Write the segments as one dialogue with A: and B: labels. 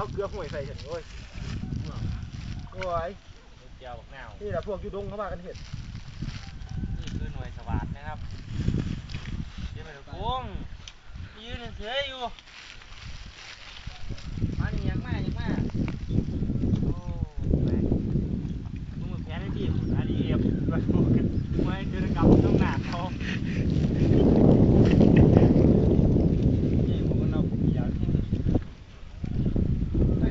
A: เอาเกลือห่วยใส่ฉันเลยโอ้ย
B: เจียวบักแนว
A: นี่แหละพวกยูดงเขามากันเห็ด
B: นี่คือหน่วยสวัสดนะครับเดี๋ยวไปดูกุ้งยืนเฉยอยู่มานี่ยังมายังมาโอ้แม่งมึงมาแพ้ได้ที่ผมอันนี้เอฟมาดูกันไม่เจอกับต้องหนาเขานี่ผมก็เอาปียาวที่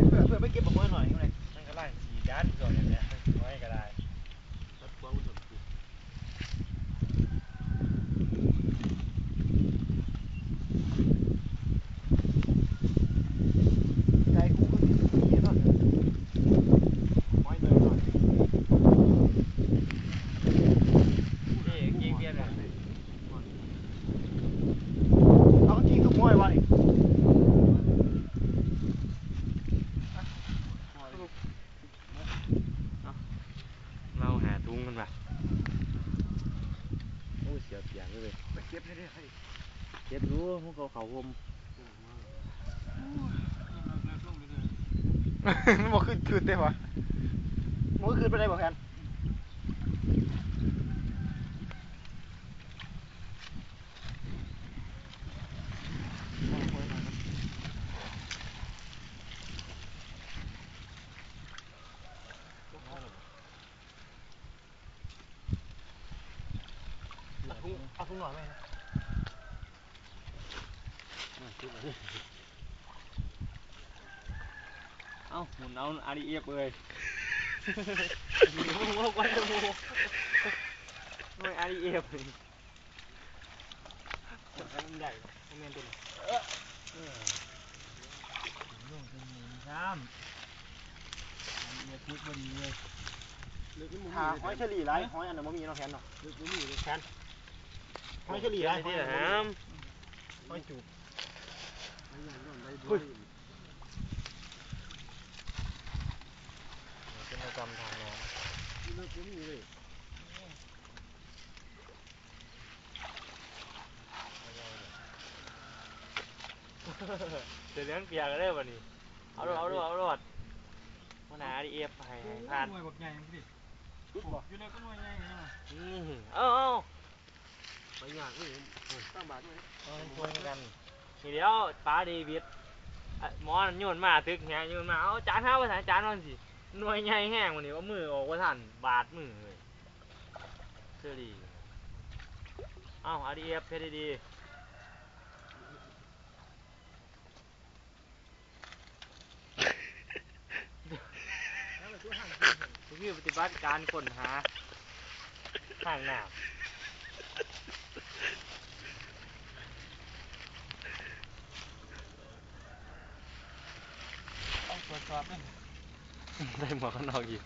A: เพื่อเพื่อไปเก็บบักไม้หน่อยยังไง
B: มันก็ไล่สีด้านส่วนอย่างเนี้ยไว้ก็ได้
A: ใจกูก็มีเนาะไม้หน่อยหน่อย
B: นี่เกียงเกียงเลย
A: เอาจริงทุกไม้ไว้
B: เราหาทุ่งกันป่ะโอ้เสียเปียกเลย
A: ไปเก็บนี่ดิให้
B: เจ็บรู้พวกเขาเขาผม
A: มันบอกขึ้นขึ้นได้ปะมันก็ขึ้นไปได้ปะแพน เอา ทุ่งเอาทุ่งหน่อยไหม
B: เอ้าหมุนเอาอารีเอฟเลย
A: มูมูกวนมู
B: ไม่อารีเอฟเลย
A: มันใหญ่มันเมนตัวนี้
B: ลงเป็นหมุนซ้ำอารีเอฟทุกบดีเลย
A: หาหอยเฉลี่ยไรหอยอันนั้นมันมีเนาะแพนเนาะแพนหอยเฉลี่ ยไรหอย
B: ที่
A: อัน
B: ไหน
A: นั้นบ่มีหอยจูบเฮ้ย
B: เป็นประจำทางน้ำเดี๋ยวเลี้ยงเปียกได้ป่ะนี่เอาดูเอาดูเอาดูมันหาอารีเอฟให้ให้ผ่าน
C: หน่วยบักใหญ่พี่
A: จุดบ่
C: อยู่ในก็หน่วยใหญ่นะ
B: นี่เอาเอา
A: ไปยากเลยตั้งบาทด้วย
B: เอาช่วยกันนี่เดี๋ยวป้าเดวิดอะหมอนั่นโยนมาตึกแหงโยนมาเอาจานห้าภาษาจานนั่นสิหน่วยใหญ่แห้งวันนี้ว่ามือออกว่าทันบาดมือเลยเชื่อดีเอาอาดีเอฟเพชรดีคือปฏิบัติการค้นหาทางน้ำ
C: ต้ อบเลย
B: ได้หมวกกันน็อกอีก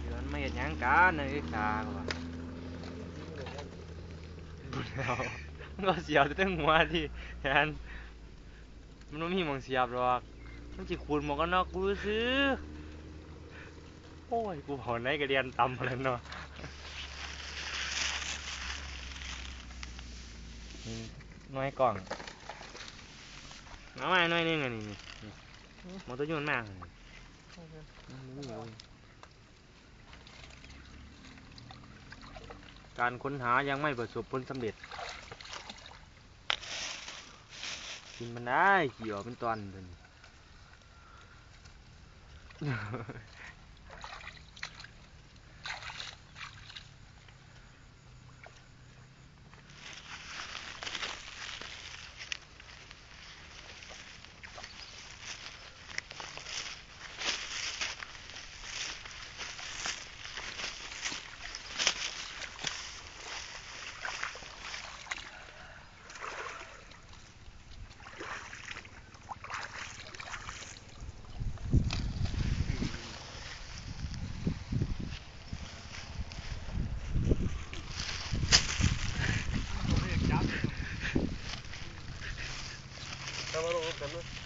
B: เดี๋ยวมันไม่เห็นยังกันนะไอ้ขากว่าบุญแล้วมันก็เสียบแต่ตั้งหัวที่แทนมันไม่มีหมองเสียบหรอกมันจิขูดหมวกกันน็อกกูซื้อโอ้ยกูเผาไหนกระเรียนตำแล้วเนาะ นี่น้อยกล่องเอาไว้หน่อยหนึงอันนี้นี่นี่มอเตอร์ยนต์มากเลยนี่เลยการค้นหายังไม่ประสบผลสำเร็จ กินมันได้เกี่ยวเป็นตอนเลย
A: เ